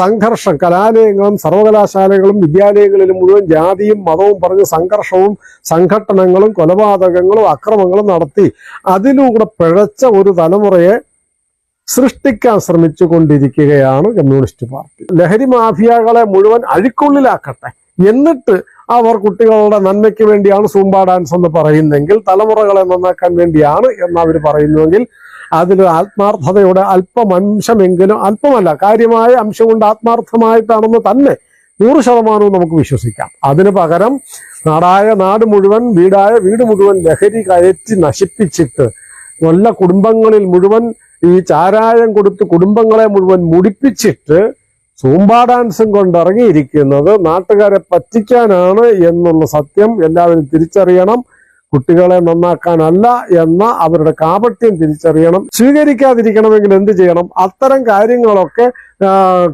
സംഘർഷം. കലാലയങ്ങളും സർവകലാശാലകളും വിദ്യാലയങ്ങളിലും മുഴുവൻ ജാതിയും മതവും പറഞ്ഞ് സംഘർഷവും സംഘട്ടനങ്ങളും കൊലപാതകങ്ങളും അക്രമങ്ങളും നടത്തി അതിലൂടെ പിഴച്ച ഒരു തലമുറയെ സൃഷ്ടിക്കാൻ ശ്രമിച്ചു കൊണ്ടിരിക്കുകയാണ് കമ്മ്യൂണിസ്റ്റ് പാർട്ടി. ലഹരി മാഫിയകളെ മുഴുവൻ അഴിക്കുള്ളിലാക്കട്ടെ. എന്നിട്ട് അവർ കുട്ടികളുടെ നന്മയ്ക്ക് വേണ്ടിയാണ് സൂംബ ഡാൻസ് എന്ന് പറയുന്നെങ്കിൽ തലമുറകളെ നന്നാക്കാൻ വേണ്ടിയാണ് എന്ന് അവർ പറയുന്നുവെങ്കിൽ അതിൽ ആത്മാർത്ഥതയുടെ അല്പം അംശമെങ്കിലും അല്പമല്ല കാര്യമായ അംശം കൊണ്ട് ആത്മാർത്ഥമായിട്ടാണെന്ന് തന്നെ നൂറ് ശതമാനവും നമുക്ക് വിശ്വസിക്കാം. അതിന് പകരം നാടായ നാട് മുഴുവൻ വീടായ വീട് മുഴുവൻ ലഹരി കയറ്റി നശിപ്പിച്ചിട്ട് നല്ല കുടുംബങ്ങളിൽ മുഴുവൻ ഈ ചാരായം കൊടുത്ത് കുടുംബങ്ങളെ മുഴുവൻ മുടിപ്പിച്ചിട്ട് സൂമ്പാ ഡാൻസും കൊണ്ട് ഇറങ്ങിയിരിക്കുന്നത് നാട്ടുകാരെ പറ്റിക്കാനാണ് എന്നുള്ള സത്യം എല്ലാവരും തിരിച്ചറിയണം. കുട്ടികളെ നന്നാക്കാനല്ല എന്ന അവരുടെ കാപട്യം തിരിച്ചറിയണം സ്വീകരിക്കാതിരിക്കണമെങ്കിൽ എന്ത് ചെയ്യണം? അത്തരം കാര്യങ്ങളൊക്കെ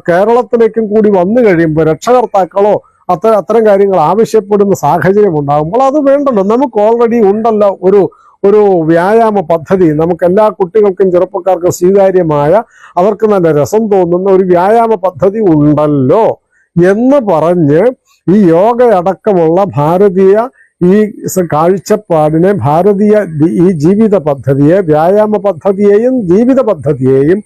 കേരളത്തിലേക്കും കൂടി വന്നു കഴിയുമ്പോൾ രക്ഷകർത്താക്കളോ അത്ര അത്തരം കാര്യങ്ങൾ ആവശ്യപ്പെടുന്ന സാഹചര്യം ഉണ്ടാകുമ്പോൾ അത് വേണ്ടല്ലോ. നമുക്ക് ഓൾറെഡി ഉണ്ടല്ലോ ഒരു ഒരു വ്യായാമ പദ്ധതി. നമുക്ക് എല്ലാ കുട്ടികൾക്കും ചെറുപ്പക്കാർക്കും സ്വീകാര്യമായ അവർക്ക് നല്ല രസം തോന്നുന്ന ഒരു വ്യായാമ പദ്ധതി ഉണ്ടല്ലോ എന്ന് പറഞ്ഞ് ഈ യോഗ അടക്കമുള്ള ഭാരതീയ ഈ കാഴ്ചപ്പാടിനെ ഭാരതീയ ഈ ജീവിത പദ്ധതിയെ വ്യായാമ പദ്ധതിയെയും ജീവിത പദ്ധതിയെയും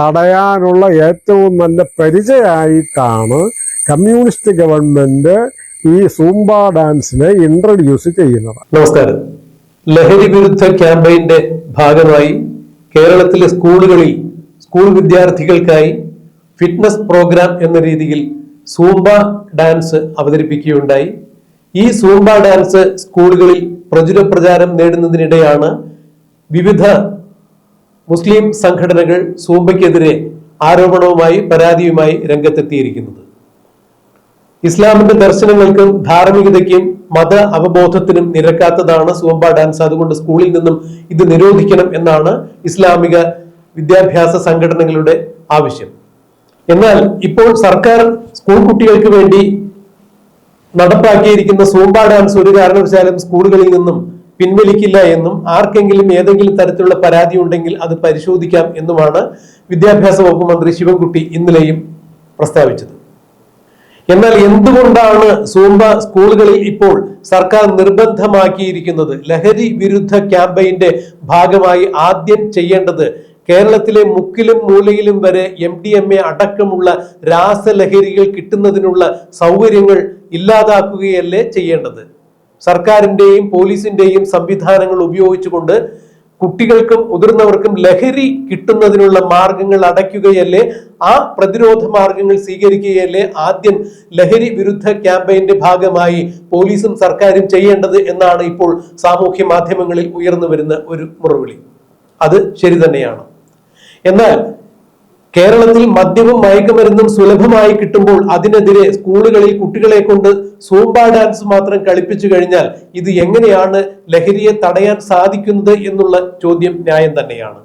തടയാനുള്ള ഏറ്റവും നല്ല പരിചയമായിട്ടാണ് കമ്മ്യൂണിസ്റ്റ് ഗവൺമെന്റ് ഈ സൂംബ ഡാൻസിനെ ഇൻട്രൊഡ്യൂസ് ചെയ്യുന്നത്. നമസ്കാരം. ലഹരി വിരുദ്ധ ക്യാമ്പയിന്റെ ഭാഗമായി കേരളത്തിലെ സ്കൂളുകളിൽ സ്കൂൾ വിദ്യാർത്ഥികൾക്കായി ഫിറ്റ്നസ് പ്രോഗ്രാം എന്ന രീതിയിൽ സൂംബ ഡാൻസ് അവതരിപ്പിക്കുകയുണ്ടായി. ഈ സൂംബ ഡാൻസ് സ്കൂളുകളിൽ പ്രചുര പ്രചാരം നേടുന്നതിനിടെയാണ് വിവിധ മുസ്ലിം സംഘടനകൾ സൂംബയ്ക്കെതിരെ ആരോപണവുമായി പരാതിയുമായി രംഗത്തെത്തിയിരിക്കുന്നത്. ഇസ്ലാമിന്റെ ദർശനങ്ങൾക്കും ധാർമ്മികതയ്ക്കും മത അവബോധത്തിനും നിരക്കാത്തതാണ് സൂംബ ഡാൻസ്. അതുകൊണ്ട് സ്കൂളിൽ നിന്നും ഇത് നിരോധിക്കണം എന്നാണ് ഇസ്ലാമിക വിദ്യാഭ്യാസ സംഘടനകളുടെ ആവശ്യം. എന്നാൽ ഇപ്പോൾ സർക്കാർ സ്കൂൾ കുട്ടികൾക്ക് വേണ്ടി നടപ്പാക്കിയിരിക്കുന്ന സൂംബ ഡാൻസ് ഒരു കാരണവശാലും സ്കൂളുകളിൽ നിന്നും പിൻവലിക്കില്ല എന്നും ആർക്കെങ്കിലും ഏതെങ്കിലും തരത്തിലുള്ള പരാതി ഉണ്ടെങ്കിൽ അത് പരിശോധിക്കാം എന്നുമാണ് വിദ്യാഭ്യാസ വകുപ്പ് മന്ത്രി ശിവൻകുട്ടി ഇന്നലെയും പ്രസ്താവിച്ചത്. എന്നാൽ എന്തുകൊണ്ടാണ് സൂംബ സ്കൂളുകളിൽ ഇപ്പോൾ സർക്കാർ നിർബന്ധമാക്കിയിരിക്കുന്നത്? ലഹരി വിരുദ്ധ ക്യാമ്പയിന്റെ ഭാഗമായി ആദ്യം ചെയ്യേണ്ടത് കേരളത്തിലെ മുക്കിലും മൂലയിലും വരെ എം ഡി എം എ അടക്കമുള്ള രാസലഹരികൾ കിട്ടുന്നതിനുള്ള സൗകര്യങ്ങൾ ഇല്ലാതാക്കുകയല്ലേ ചെയ്യേണ്ടത്? സർക്കാരിന്റെയും പോലീസിന്റെയും സംവിധാനങ്ങൾ ഉപയോഗിച്ചുകൊണ്ട് കുട്ടികൾക്കും മുതിർന്നവർക്കും ലഹരി കിട്ടുന്നതിനുള്ള മാർഗങ്ങൾ അടയ്ക്കുകയല്ലേ? ആ പ്രതിരോധ മാർഗങ്ങൾ സ്വീകരിക്കുകയല്ലേ ആദ്യം ലഹരി വിരുദ്ധ ക്യാമ്പയിന്റെ ഭാഗമായി പോലീസും സർക്കാരും ചെയ്യേണ്ടത് എന്നാണ് ഇപ്പോൾ സാമൂഹ്യ മാധ്യമങ്ങളിൽ ഉയർന്നു വരുന്ന ഒരു മുറവിളി. അത് ശരി തന്നെയാണ്. എന്നാൽ കേരളത്തിൽ മദ്യവും മയക്കുമരുന്നും സുലഭമായി കിട്ടുമ്പോൾ അതിനെതിരെ സ്കൂളുകളിൽ കുട്ടികളെ കൊണ്ട് സൂംബ ഡാൻസ് മാത്രം കളിപ്പിച്ചു കഴിഞ്ഞാൽ ഇത് എങ്ങനെയാണ് ലഹരിയെ തടയാൻ സാധിക്കുന്നത് എന്നുള്ള ചോദ്യം ന്യായം തന്നെയാണ്.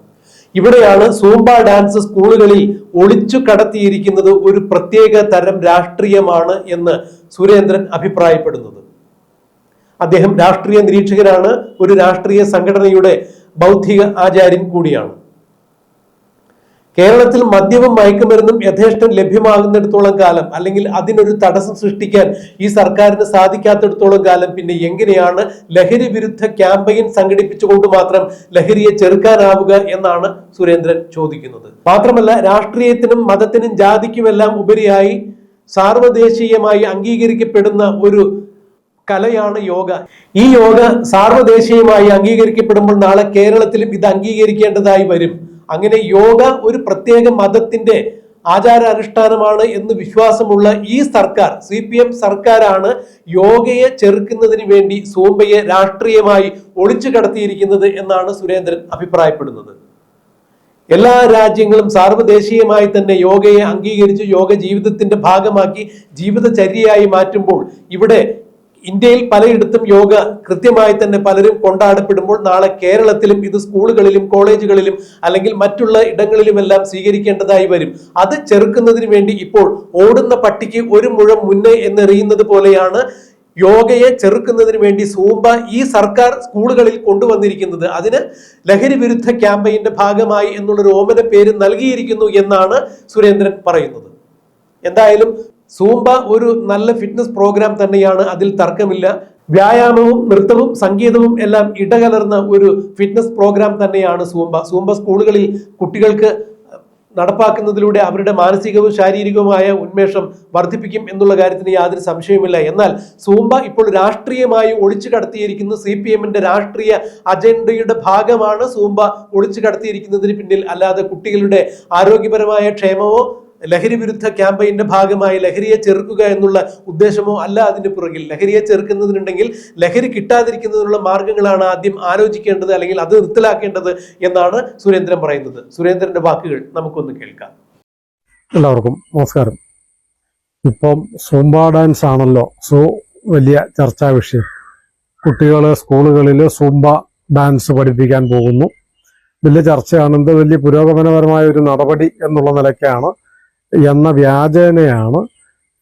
ഇവിടെയാണ് സൂംബ ഡാൻസ് സ്കൂളുകളിൽ ഒളിച്ചു കടത്തിയിരിക്കുന്നത് ഒരു പ്രത്യേക തരം രാഷ്ട്രീയമാണ് എന്ന് സുരേന്ദ്രൻ അഭിപ്രായപ്പെടുന്നത്. അദ്ദേഹം രാഷ്ട്രീയ നിരീക്ഷകനാണ് ഒരു രാഷ്ട്രീയ സംഘടനയുടെ ബൗദ്ധിക ആചാര്യൻ കൂടിയാണ്. കേരളത്തിൽ മദ്യവും മയക്കുമരുന്നും യഥേഷ്ടം ലഭ്യമാകുന്നിടത്തോളം കാലം അല്ലെങ്കിൽ അതിനൊരു തടസ്സം സൃഷ്ടിക്കാൻ ഈ സർക്കാരിന് സാധിക്കാത്തിടത്തോളം കാലം പിന്നെ എങ്ങനെയാണ് ലഹരി വിരുദ്ധ ക്യാമ്പയിൻ സംഘടിപ്പിച്ചുകൊണ്ട് മാത്രം ലഹരിയെ ചെറുക്കാനാവുക എന്നാണ് സുരേന്ദ്രൻ ചോദിക്കുന്നത്. മാത്രമല്ല രാഷ്ട്രീയത്തിനും മതത്തിനും ജാതിക്കുമെല്ലാം ഉപരിയായി സാർവദേശീയമായി അംഗീകരിക്കപ്പെടുന്ന ഒരു കലയാണ് യോഗ. ഈ യോഗ സാർവദേശീയമായി അംഗീകരിക്കപ്പെടുമ്പോൾ നാളെ കേരളത്തിലും ഇത് അംഗീകരിക്കേണ്ടതായി വരും. അങ്ങനെ യോഗ ഒരു പ്രത്യേക മതത്തിന്റെ ആചാര അനുഷ്ഠാനമാണ് എന്ന് വിശ്വാസമുള്ള ഈ സർക്കാർ സി പി എം സർക്കാരാണ് യോഗയെ ചെറുക്കുന്നതിന് വേണ്ടി സൂംബയെ രാഷ്ട്രീയമായി ഒളിച്ചു കടത്തിയിരിക്കുന്നത് എന്നാണ് സുരേന്ദ്രൻ അഭിപ്രായപ്പെടുന്നത്. എല്ലാ രാജ്യങ്ങളും സാർവദേശീയമായി തന്നെ യോഗയെ അംഗീകരിച്ച് യോഗ ജീവിതത്തിന്റെ ഭാഗമാക്കി ജീവിതചര്യയായി മാറ്റുമ്പോൾ ഇവിടെ ഇന്ത്യയിൽ പലയിടത്തും യോഗ കൃത്യമായി തന്നെ പലരും കൊണ്ടാടപ്പെടുമ്പോൾ നാളെ കേരളത്തിലും ഇത് സ്കൂളുകളിലും കോളേജുകളിലും അല്ലെങ്കിൽ മറ്റുള്ള ഇടങ്ങളിലുമെല്ലാം സ്വീകരിക്കേണ്ടതായി വരും. അത് ചെറുക്കുന്നതിന് വേണ്ടി ഇപ്പോൾ ഓടുന്ന പട്ടിക്ക് ഒരു മുഴം മുന്നേ എന്നെറിയുന്നത് പോലെയാണ് യോഗയെ ചെറുക്കുന്നതിന് വേണ്ടി സൂമ്പ ഈ സർക്കാർ സ്കൂളുകളിൽ കൊണ്ടുവന്നിരിക്കുന്നത്. അതിന് ലഹരി വിരുദ്ധ ക്യാമ്പയിന്റെ ഭാഗമായി എന്നുള്ളൊരു ഓമന പേര് നൽകിയിരിക്കുന്നു എന്നാണ് സുരേന്ദ്രൻ പറയുന്നത്. എന്തായാലും സൂംബ ഒരു നല്ല ഫിറ്റ്നസ് പ്രോഗ്രാം തന്നെയാണ്. അതിൽ തർക്കമില്ല. വ്യായാമവും നൃത്തവും സംഗീതവും എല്ലാം ഇടകലർന്ന ഒരു ഫിറ്റ്നസ് പ്രോഗ്രാം തന്നെയാണ് സൂംബ. സൂംബ സ്കൂളുകളിൽ കുട്ടികൾക്ക് നടപ്പാക്കുന്നതിലൂടെ അവരുടെ മാനസികവും ശാരീരികവുമായ ഉന്മേഷം വർദ്ധിപ്പിക്കും എന്നുള്ള കാര്യത്തിന് യാതൊരു സംശയവുമില്ല. എന്നാൽ സൂംബ ഇപ്പോൾ രാഷ്ട്രീയമായി ഒളിച്ചു കടത്തിയിരിക്കുന്ന. സി പി എമ്മിന്റെ രാഷ്ട്രീയ അജണ്ടയുടെ ഭാഗമാണ് സൂംബ ഒളിച്ചു കടത്തിയിരിക്കുന്നതിന് പിന്നിൽ. അല്ലാതെ കുട്ടികളുടെ ആരോഗ്യപരമായ ക്ഷേമമോ ലഹരി വിരുദ്ധ ക്യാമ്പയിന്റെ ഭാഗമായി ലഹരിയെ ചെറുക്കുക എന്നുള്ള ഉദ്ദേശമോ അല്ല അതിന് പുറകിൽ. ലഹരിയെ ചെറുക്കുന്നതിനുണ്ടെങ്കിൽ ലഹരി കിട്ടാതിരിക്കുന്നതിനുള്ള മാർഗങ്ങളാണ് ആദ്യം ആലോചിക്കേണ്ടത് അല്ലെങ്കിൽ അത് നിർത്തലാക്കേണ്ടത് എന്നാണ് സുരേന്ദ്രൻ പറയുന്നത്. സുരേന്ദ്രന്റെ വാക്കുകൾ നമുക്കൊന്ന് കേൾക്കാം. എല്ലാവർക്കും നമസ്കാരം. ഇപ്പം സൂംബ ഡാൻസ് ആണല്ലോ. സോ വലിയ ചർച്ചാ വിഷയം. കുട്ടികൾ സ്കൂളുകളിൽ സൂംബ ഡാൻസ് പഠിപ്പിക്കാൻ പോകുന്നു. വലിയ ചർച്ചയാണ് ഇത് വലിയ പുരോഗമനപരമായ ഒരു നടപടി എന്നുള്ള നിലയ്ക്കാണ് എന്ന വ്യാജേനയാണ്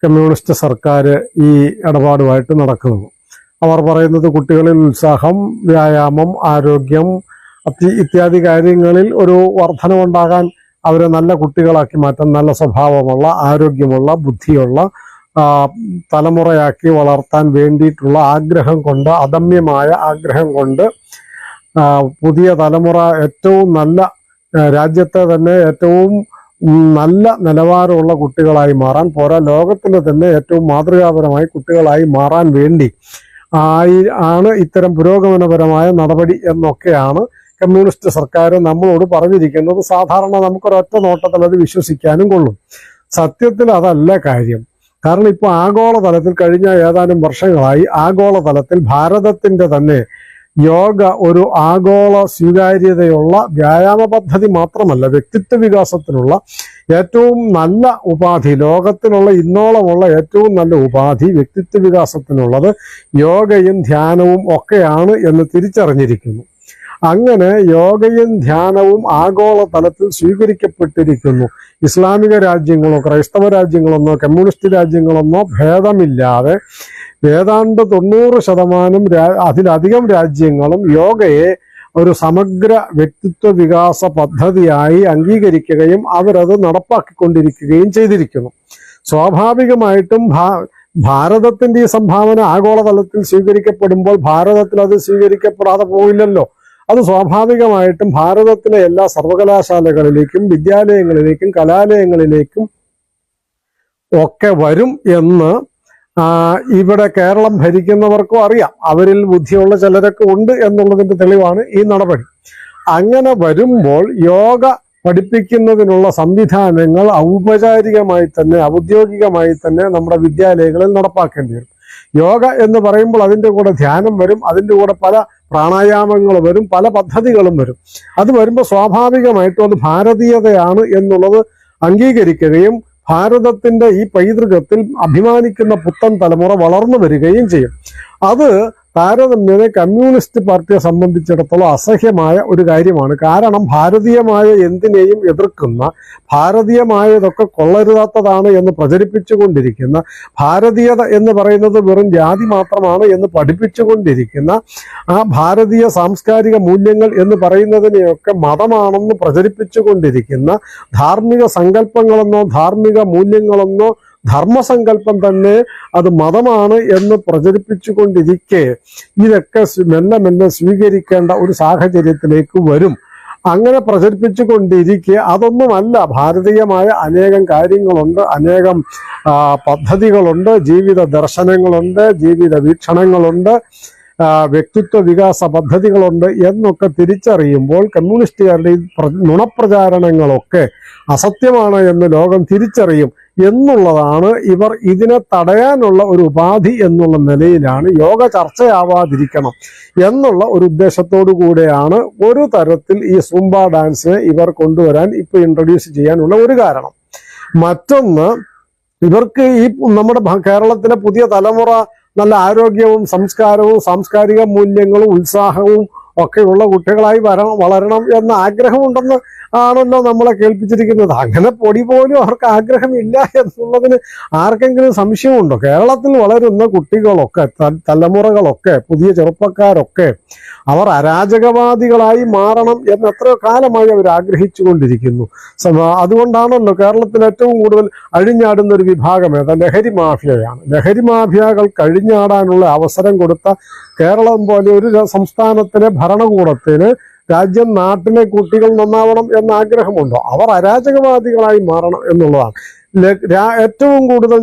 കമ്മ്യൂണിസ്റ്റ് സർക്കാർ ഈ ഇടപാടുമായിട്ട് നടക്കുന്നത്. അവർ പറയുന്നത് കുട്ടികളിൽ ഉത്സാഹം വ്യായാമം ആരോഗ്യം ഇത്യാദി കാര്യങ്ങളിൽ ഒരു വർധനമുണ്ടാകാൻ അവരെ നല്ല കുട്ടികളാക്കി മാറ്റാൻ നല്ല സ്വഭാവമുള്ള ആരോഗ്യമുള്ള ബുദ്ധിയുള്ള തലമുറയാക്കി വളർത്താൻ വേണ്ടിയിട്ടുള്ള ആഗ്രഹം കൊണ്ട് അദമ്യമായ ആഗ്രഹം കൊണ്ട് പുതിയ തലമുറ ഏറ്റവും നല്ല രാജ്യത്തെ തന്നെ ഏറ്റവും നല്ല നിലവാരമുള്ള കുട്ടികളായി മാറാൻ പോരാ. ലോകത്തിലെ തന്നെ ഏറ്റവും മാതൃകാപരമായി കുട്ടികളായി മാറാൻ വേണ്ടി ആയി ആണ് ഇത്തരം പുരോഗമനപരമായ നടപടി എന്നൊക്കെയാണ് കമ്മ്യൂണിസ്റ്റ് സർക്കാർ നമ്മളോട് പറഞ്ഞിരിക്കുന്നത്. സാധാരണ നമുക്കൊരൊറ്റ നോട്ടത്തിൽ അത് വിശ്വസിക്കാനും കൊള്ളും. സത്യത്തിൽ അതല്ല കാര്യം. കാരണം ഇപ്പോൾ ആഗോളതലത്തിൽ കഴിഞ്ഞ ഏതാനും വർഷങ്ങളായി ആഗോളതലത്തിൽ ഭാരതത്തിന്റെ തന്നെ യോഗ ഒരു ആഗോള സ്വീകാര്യതയുള്ള വ്യായാമ പദ്ധതി മാത്രമല്ല വ്യക്തിത്വ വികാസത്തിനുള്ള ഏറ്റവും നല്ല ഉപാധി ലോകത്തിലുള്ള ഇന്നോളമുള്ള ഏറ്റവും നല്ല ഉപാധി വ്യക്തിത്വ വികാസത്തിനുള്ളത് യോഗയും ധ്യാനവും ഒക്കെയാണ് എന്ന് തിരിച്ചറിഞ്ഞിരിക്കുന്നു. അങ്ങനെ യോഗയും ധ്യാനവും ആഗോള തലത്തിൽ സ്വീകരിക്കപ്പെട്ടിരിക്കുന്നു. ഇസ്ലാമിക രാജ്യങ്ങളോ ക്രൈസ്തവ രാജ്യങ്ങളെന്നോ കമ്മ്യൂണിസ്റ്റ് രാജ്യങ്ങളെന്നോ ഭേദമില്ലാതെ ഏതാണ്ട് തൊണ്ണൂറ് ശതമാനം അതിലധികം രാജ്യങ്ങളും യോഗയെ ഒരു സമഗ്ര വ്യക്തിത്വ വികാസ പദ്ധതിയായി അംഗീകരിക്കുകയും അവരത് നടപ്പാക്കിക്കൊണ്ടിരിക്കുകയും ചെയ്തിരിക്കുന്നു. സ്വാഭാവികമായിട്ടും ഭാരതത്തിന്റെ ഈ സംഭാവന ആഗോളതലത്തിൽ സ്വീകരിക്കപ്പെടുമ്പോൾ ഭാരതത്തിൽ അത് സ്വീകരിക്കപ്പെടാതെ പോയില്ലല്ലോ. അത് സ്വാഭാവികമായിട്ടും ഭാരതത്തിലെ എല്ലാ സർവകലാശാലകളിലേക്കും വിദ്യാലയങ്ങളിലേക്കും കലാലയങ്ങളിലേക്കും ഒക്കെ വരും എന്ന് ഇവിടെ കേരളം ഭരിക്കുന്നവർക്കും അറിയാം. അവരിൽ ബുദ്ധിയുള്ള ചിലരൊക്കെ ഉണ്ട് എന്നുള്ളതിന്റെ തെളിവാണ് ഈ നടപടി. അങ്ങനെ വരുമ്പോൾ യോഗ പഠിപ്പിക്കുന്നതിനുള്ള സംവിധാനങ്ങൾ ഔപചാരികമായി തന്നെ ഔദ്യോഗികമായി തന്നെ നമ്മുടെ വിദ്യാലയങ്ങളിൽ നടപ്പാക്കേണ്ടി വരും. യോഗ എന്ന് പറയുമ്പോൾ അതിന്റെ കൂടെ ധ്യാനം വരും അതിന്റെ കൂടെ പല പ്രാണായാമങ്ങൾ വരും പല പദ്ധതികളും വരും. അത് വരുമ്പോൾ സ്വാഭാവികമായിട്ടും അത് ഭാരതീയതയാണ് എന്നുള്ളത് അംഗീകരിക്കുകയും ഭാരതത്തിന്റെ ഈ പൈതൃകത്തിൽ അഭിമാനിക്കുന്ന പുത്തൻ തലമുറ വളർന്നു വരികയും ചെയ്യും. അത് താരതമ്യേന കമ്മ്യൂണിസ്റ്റ് പാർട്ടിയെ സംബന്ധിച്ചിടത്തോളം അസഹ്യമായ ഒരു കാര്യമാണ്. കാരണം ഭാരതീയമായ എന്തിനേയും എതിർക്കുന്ന ഭാരതീയമായതൊക്കെ കൊള്ളരുതാത്തതാണ് എന്ന് പ്രചരിപ്പിച്ചുകൊണ്ടിരിക്കുന്ന ഭാരതീയത എന്ന് പറയുന്നത് വെറും ജാതി മാത്രമാണ് എന്ന് പഠിപ്പിച്ചുകൊണ്ടിരിക്കുന്ന ആ ഭാരതീയ സാംസ്കാരിക മൂല്യങ്ങൾ എന്ന് പറയുന്നതിനെയൊക്കെ മതമാണെന്ന് പ്രചരിപ്പിച്ചുകൊണ്ടിരിക്കുന്ന ധാർമ്മിക സങ്കല്പങ്ങളെന്നോ ധാർമ്മിക മൂല്യങ്ങളെന്നോ ധർമ്മസങ്കല്പം തന്നെ അത് മതമാണ് എന്ന് പ്രചരിപ്പിച്ചുകൊണ്ടിരിക്കെ ഇതൊക്കെ മെല്ലെ മെല്ലെ സ്വീകരിക്കേണ്ട ഒരു സാഹചര്യത്തിലേക്ക് വരും. അങ്ങനെ പ്രചരിപ്പിച്ചു കൊണ്ടിരിക്കെ അതൊന്നുമല്ല. ഭാരതീയമായ അനേകം കാര്യങ്ങളുണ്ട് അനേകം പദ്ധതികളുണ്ട് ജീവിത ദർശനങ്ങളുണ്ട് ജീവിത വീക്ഷണങ്ങളുണ്ട് വ്യക്തിത്വ വികാസ പദ്ധതികളുണ്ട് എന്നൊക്കെ തിരിച്ചറിയുമ്പോൾ കമ്മ്യൂണിസ്റ്റുകാരുടെ നുണപ്രചാരണങ്ങളൊക്കെ അസത്യമാണ് എന്ന് ലോകം തിരിച്ചറിയും. എന്നുള്ളതാണ് ഇവർ ഇതിനെ തടയാനുള്ള ഒരു ഉപാധി എന്നുള്ള നിലയിലാണ് യോഗ ചർച്ചയാവാതിരിക്കണം എന്നുള്ള ഒരു ഉദ്ദേശത്തോടു കൂടെയാണ് ഒരു തരത്തിൽ ഈ സുംബ ഡാൻസിനെ ഇവർ കൊണ്ടുവരാൻ ഇപ്പൊ ഇൻട്രൊഡ്യൂസ് ചെയ്യാനുള്ള ഒരു കാരണം. മറ്റൊന്ന് ഇവർക്ക് ഈ നമ്മുടെ കേരളത്തിലെ പുതിയ തലമുറ നല്ല ആരോഗ്യവും സംസ്കാരവും സാംസ്കാരിക മൂല്യങ്ങളും ഉത്സാഹവും ഒക്കെയുള്ള കുട്ടികളായി വരണം വളരണം എന്ന ആഗ്രഹമുണ്ടെന്ന് ആണല്ലോ നമ്മളെ കേൾപ്പിച്ചിരിക്കുന്നത്. അങ്ങനെ പൊടി പോലും അവർക്ക് ആഗ്രഹമില്ല എന്നുള്ളതിന് ആർക്കെങ്കിലും സംശയമുണ്ടോ? കേരളത്തിൽ വളരുന്ന കുട്ടികളൊക്കെ തലമുറകളൊക്കെ പുതിയ ചെറുപ്പക്കാരൊക്കെ അവർ അരാജകവാദികളായി മാറണം എന്ന് എത്രയോ കാലമായി അവർ ആഗ്രഹിച്ചു കൊണ്ടിരിക്കുന്നു അതുകൊണ്ടാണല്ലോ കേരളത്തിൽ ഏറ്റവും കൂടുതൽ അഴിഞ്ഞാടുന്ന ഒരു വിഭാഗം ഏതാ? ലഹരി മാഫിയയാണ്. ലഹരി മാഫിയകൾ കഴിഞ്ഞാടാനുള്ള അവസരം കൊടുത്ത കേരളം പോലെ ഒരു സംസ്ഥാനത്തിലെ ഭരണകൂടത്തിന് രാജ്യം നാട്ടിലെ കുട്ടികൾ നന്നാവണം എന്ന ആഗ്രഹമുണ്ടോ? അവർ അരാജകവാദികളായി മാറണം എന്നുള്ളതാണ്. ഏറ്റവും കൂടുതൽ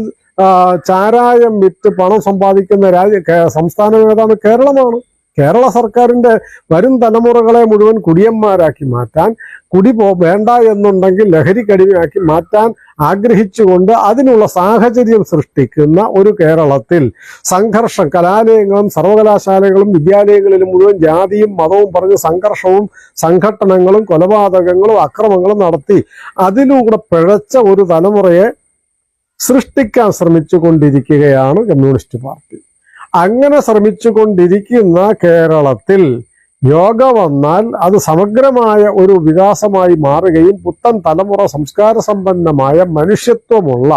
ചാരായം വിറ്റ് പണം സമ്പാദിക്കുന്ന രാജ്യ സംസ്ഥാനം ഏതാണ്? കേരളമാണ്. കേരള സർക്കാരിന്റെ വരും തലമുറകളെ മുഴുവൻ കുടിയന്മാരാക്കി മാറ്റാൻ കുടി പോ വേണ്ട എന്നുണ്ടെങ്കിൽ ലഹരി കടിമയാക്കി മാറ്റാൻ ആഗ്രഹിച്ചുകൊണ്ട് അതിനുള്ള സാഹചര്യം സൃഷ്ടിക്കുന്ന ഒരു കേരളത്തിൽ സംഘർഷം കലാലയങ്ങളും സർവകലാശാലകളും വിദ്യാലയങ്ങളിലും മുഴുവൻ ജാതിയും മതവും പറഞ്ഞ് സംഘർഷവും സംഘട്ടനങ്ങളും കൊലപാതകങ്ങളും അക്രമങ്ങളും നടത്തി അതിലൂടെ പിഴച്ച ഒരു തലമുറയെ സൃഷ്ടിക്കാൻ ശ്രമിച്ചു കൊണ്ടിരിക്കുകയാണ് കമ്മ്യൂണിസ്റ്റ് പാർട്ടി. അങ്ങനെ ശ്രമിച്ചു കൊണ്ടിരിക്കുന്ന കേരളത്തിൽ യോഗ വന്നാൽ അത് സമഗ്രമായ ഒരു വികാസമായി മാറുകയും പുത്തൻ തലമുറ സംസ്കാര സമ്പന്നമായ മനുഷ്യത്വമുള്ള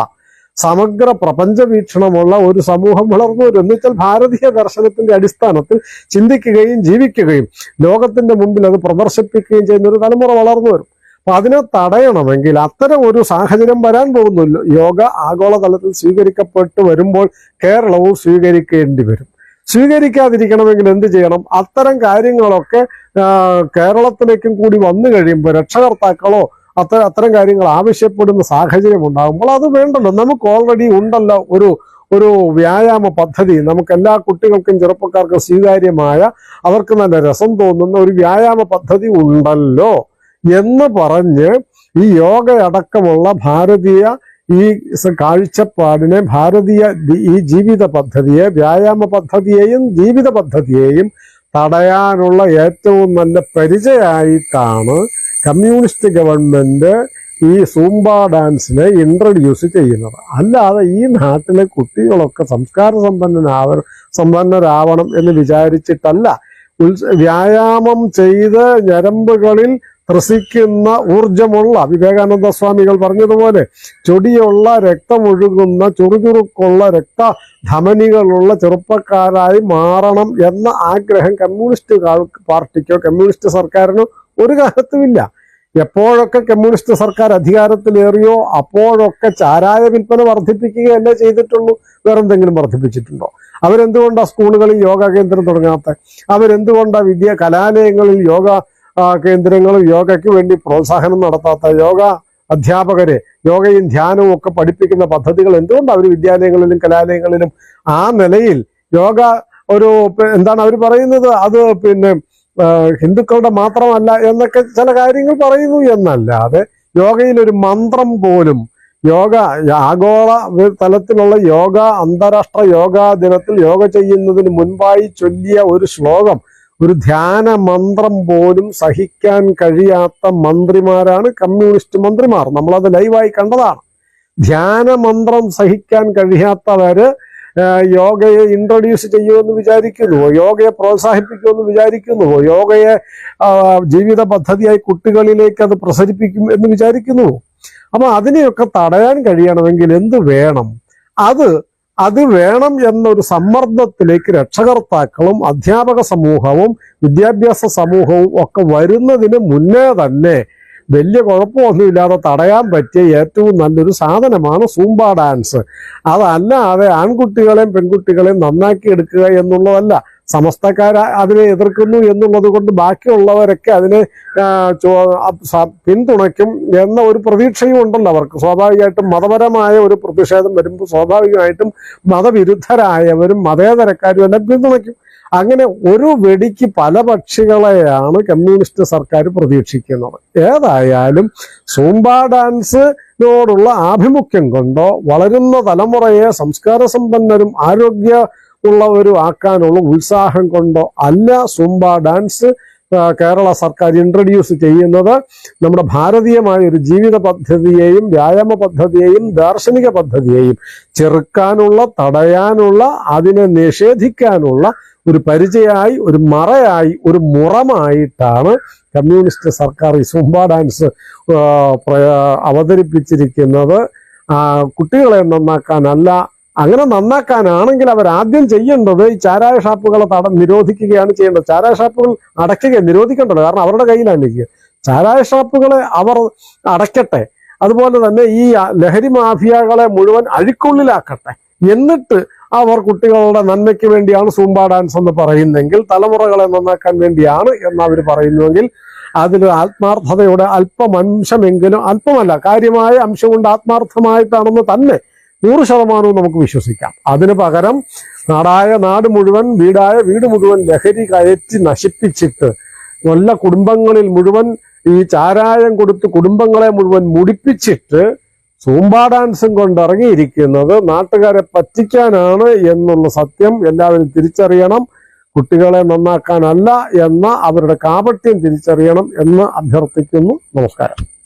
സമഗ്ര പ്രപഞ്ച വീക്ഷണമുള്ള ഒരു സമൂഹം വളർന്നു വരും ഭാരതീയ ദർശനത്തിന്റെ അടിസ്ഥാനത്തിൽ ചിന്തിക്കുകയും ജീവിക്കുകയും ലോകത്തിന്റെ മുമ്പിൽ അത് പ്രദർശിപ്പിക്കുകയും ചെയ്യുന്ന ഒരു തലമുറ വളർന്നു വരും. അപ്പൊ അതിനെ തടയണമെങ്കിൽ അത്തരം ഒരു സാഹചര്യം വരാൻ പോകുന്നില്ല യോഗ ആഗോളതലത്തിൽ സ്വീകരിക്കപ്പെട്ടു വരുമ്പോൾ കേരളവും സ്വീകരിക്കേണ്ടി വരും. സ്വീകരിക്കാതിരിക്കണമെങ്കിൽ എന്ത് ചെയ്യണം? അത്തരം കാര്യങ്ങളൊക്കെ കേരളത്തിലേക്കും കൂടി വന്നു കഴിയുമ്പോൾ രക്ഷകർത്താക്കളോ അത്തരം അത്തരം കാര്യങ്ങൾ ആവശ്യപ്പെടുന്ന സാഹചര്യം ഉണ്ടാകുമ്പോൾ അത് വേണ്ടല്ലോ. നമുക്ക് ഓൾറെഡി ഉണ്ടല്ലോ ഒരു ഒരു വ്യായാമ പദ്ധതി. നമുക്ക് എല്ലാ കുട്ടികൾക്കും ചെറുപ്പക്കാർക്കും സ്വീകാര്യമായ അവർക്ക് നല്ല രസം തോന്നുന്ന ഒരു വ്യായാമ പദ്ധതി ഉണ്ടല്ലോ. എന്ന് പറഞ്ഞ് ഈ യോഗ അടക്കമുള്ള ഭാരതീയ ഈ കാഴ്ചപ്പാടിനെ ഭാരതീയ ഈ ജീവിത പദ്ധതിയെ വ്യായാമ പദ്ധതിയെയും ജീവിത പദ്ധതിയെയും തടയാനുള്ള ഏറ്റവും നല്ല പരിചയമായിട്ടാണ് കമ്മ്യൂണിസ്റ്റ് ഗവൺമെന്റ് ഈ സൂംബ ഡാൻസിനെ ഇൻട്രൊഡ്യൂസ് ചെയ്യുന്നത്. അല്ലാതെ ഈ നാട്ടിലെ കുട്ടികളൊക്കെ സംസ്കാര സമ്പന്നനാവ സമ്പന്നരാവണം എന്ന് വിചാരിച്ചിട്ടല്ല. വ്യായാമം ചെയ്ത് ഞരമ്പുകളിൽ ത്രസിക്കുന്ന ഊർജമുള്ള വിവേകാനന്ദ സ്വാമികൾ പറഞ്ഞതുപോലെ ചൊടിയുള്ള രക്തമൊഴുകുന്ന ചുറുചുറുക്കുള്ള രക്തധമനികളുള്ള ചെറുപ്പക്കാരായി മാറണം എന്ന ആഗ്രഹം കമ്മ്യൂണിസ്റ്റ് പാർട്ടിക്കോ കമ്മ്യൂണിസ്റ്റ് സർക്കാരിനോ ഒരു കാലത്തുമില്ല. എപ്പോഴൊക്കെ കമ്മ്യൂണിസ്റ്റ് സർക്കാർ അധികാരത്തിലേറിയോ അപ്പോഴൊക്കെ ചാരായ വിൽപ്പന വർദ്ധിപ്പിക്കുകയല്ലേ ചെയ്തിട്ടുള്ളൂ? വേറെന്തെങ്കിലും വർദ്ധിപ്പിച്ചിട്ടുണ്ടോ? അവരെന്തുകൊണ്ടാണ് സ്കൂളുകളിൽ യോഗ കേന്ദ്രം തുടങ്ങാത്ത? അവരെന്തുകൊണ്ടാണ് വിദ്യ കലാലയങ്ങളിൽ യോഗ കേന്ദ്രങ്ങളും യോഗയ്ക്ക് വേണ്ടി പ്രോത്സാഹനം നടത്താത്ത യോഗ അധ്യാപകരെ യോഗയും ധ്യാനവും ഒക്കെ പഠിപ്പിക്കുന്ന പദ്ധതികൾ എന്തുകൊണ്ട് അവർ വിദ്യാലയങ്ങളിലും കലാലയങ്ങളിലും ആ നിലയിൽ യോഗ ഒരു എന്താണ് അവർ പറയുന്നത്? അത് പിന്നെ ഹിന്ദുക്കളുടെ മാത്രമല്ല എന്നൊക്കെ ചില കാര്യങ്ങൾ പറയുന്നു എന്നല്ലാതെ യോഗയിൽ ഒരു മന്ത്രം പോലും യോഗ ആഗോള തലത്തിലുള്ള യോഗ അന്താരാഷ്ട്ര യോഗാ ദിനത്തിൽ യോഗ ചെയ്യുന്നതിന് മുൻപായി ചൊല്ലിയ ഒരു ശ്ലോകം ഒരു ധ്യാന മന്ത്രം പോലും സഹിക്കാൻ കഴിയാത്ത മന്ത്രിമാരാണ് കമ്മ്യൂണിസ്റ്റ് മന്ത്രിമാർ. നമ്മളത് ലൈവായി കണ്ടതാണ്. ധ്യാന മന്ത്രം സഹിക്കാൻ കഴിയാത്തവര് യോഗയെ ഇൻട്രൊഡ്യൂസ് ചെയ്യുമെന്ന് വിചാരിക്കുന്നുവോ യോഗയെ പ്രോത്സാഹിപ്പിക്കുമെന്ന് വിചാരിക്കുന്നുവോ യോഗയെ ജീവിത പദ്ധതിയായി കുട്ടികളിലേക്ക് അത് പ്രസരിപ്പിക്കും എന്ന് വിചാരിക്കുന്നുവോ അപ്പൊ അതിനെയൊക്കെ തടയാൻ കഴിയണമെങ്കിൽ എന്ത് വേണം? അത് അത് വേണം എന്നൊരു സമ്മർദ്ദത്തിലേക്ക് രക്ഷകർത്താക്കളും അധ്യാപക സമൂഹവും വിദ്യാഭ്യാസ സമൂഹവും ഒക്കെ വരുന്നതിന് മുന്നേ തന്നെ വലിയ കുഴപ്പമൊന്നുമില്ലാതെ തടയാൻ പറ്റിയ ഏറ്റവും നല്ലൊരു സാധനമാണ് സൂംബ ഡാൻസ്. അതല്ലാതെ ആൺകുട്ടികളെയും പെൺകുട്ടികളെയും നന്നാക്കി എടുക്കുക എന്നുള്ളതല്ല. സമസ്തക്കാർ അതിനെ എതിർക്കുന്നു എന്നുള്ളത് കൊണ്ട് ബാക്കിയുള്ളവരൊക്കെ അതിനെ പിന്തുണയ്ക്കും എന്ന ഒരു പ്രതീക്ഷയും ഉണ്ടല്ലോ അവർക്ക്. സ്വാഭാവികമായിട്ടും മതപരമായ ഒരു പ്രതിഷേധം വരുമ്പോൾ സ്വാഭാവികമായിട്ടും മതവിരുദ്ധരായവരും മതേതരക്കാരും എല്ലാം പിന്തുണയ്ക്കും. അങ്ങനെ ഒരു വെടിക്ക് പല പക്ഷികളെയാണ് കമ്മ്യൂണിസ്റ്റ് സർക്കാർ പ്രതീക്ഷിക്കുന്നത്. ഏതായാലും സൂംബ ഡാൻസിനോടുള്ള ആഭിമുഖ്യം കൊണ്ടോ വളരുന്ന തലമുറയെ സംസ്കാര സമ്പന്നരും ആരോഗ്യ ഉള്ളവരും ആക്കാനുള്ള ഉത്സാഹം കൊണ്ടോ അല്ല സുംബ ഡാൻസ് കേരള സർക്കാർ ഇൻട്രൊഡ്യൂസ് ചെയ്യുന്നത് നമ്മുടെ ഭാരതീയമായ ഒരു ജീവിത പദ്ധതിയെയും വ്യായാമ പദ്ധതിയെയും ദാർശനിക പദ്ധതിയെയും ചെറുക്കാനുള്ള തടയാനുള്ള അതിനെ നിഷേധിക്കാനുള്ള ഒരു പരിചയമായി ഒരു മറയായി ഒരു മുറമായിട്ടാണ് കമ്മ്യൂണിസ്റ്റ് സർക്കാർ ഈ സുംബ ഡാൻസ് അവതരിപ്പിച്ചിരിക്കുന്നത്. കുട്ടികളെ നന്നാക്കാനല്ല അങ്ങനെ നന്നാക്കാനാണെങ്കിൽ അവർ ആദ്യം ചെയ്യേണ്ടത് ഈ ചാരായ ഷാപ്പുകളെ തട നിരോധിക്കുകയാണ് ചെയ്യേണ്ടത്. ചാരായ ഷാപ്പുകൾ അടയ്ക്കുക നിരോധിക്കേണ്ടത് കാരണം അവരുടെ കയ്യിലാണ് ഇരിക്കുക. ചാരായ ഷാപ്പുകളെ അവർ അടയ്ക്കട്ടെ. അതുപോലെ തന്നെ ഈ ലഹരി മാഫിയകളെ മുഴുവൻ അഴിക്കുള്ളിലാക്കട്ടെ. എന്നിട്ട് അവർ കുട്ടികളുടെ നന്മയ്ക്ക് വേണ്ടിയാണ് സൂംബ ഡാൻസ് എന്ന് പറയുന്നെങ്കിൽ തലമുറകളെ നന്നാക്കാൻ വേണ്ടിയാണ് എന്ന് അവർ പറയുന്നുവെങ്കിൽ അതിൽ ആത്മാർത്ഥതയുടെ അല്പം അംശമെങ്കിലും അല്പമല്ല കാര്യമായ അംശം കൊണ്ട് ആത്മാർത്ഥമായിട്ടാണെന്ന് തന്നെ നൂറ് ശതമാനവും നമുക്ക് വിശ്വസിക്കാം. അതിന് പകരം നാടായ നാട് മുഴുവൻ വീടായ വീട് മുഴുവൻ ലഹരി കയറ്റി നശിപ്പിച്ചിട്ട് നല്ല കുടുംബങ്ങളിൽ മുഴുവൻ ഈ ചാരായം കൊടുത്ത് കുടുംബങ്ങളെ മുഴുവൻ മുടിപ്പിച്ചിട്ട് സൂമ്പാ ഡാൻസും കൊണ്ടിറങ്ങിയിരിക്കുന്നത് നാട്ടുകാരെ പറ്റിക്കാനാണ് എന്നുള്ള സത്യം എല്ലാവരും തിരിച്ചറിയണം. കുട്ടികളെ നന്നാക്കാനല്ല എന്ന അവരുടെ കാപട്യം തിരിച്ചറിയണം എന്ന് അഭ്യർത്ഥിക്കുന്നു. നമസ്കാരം.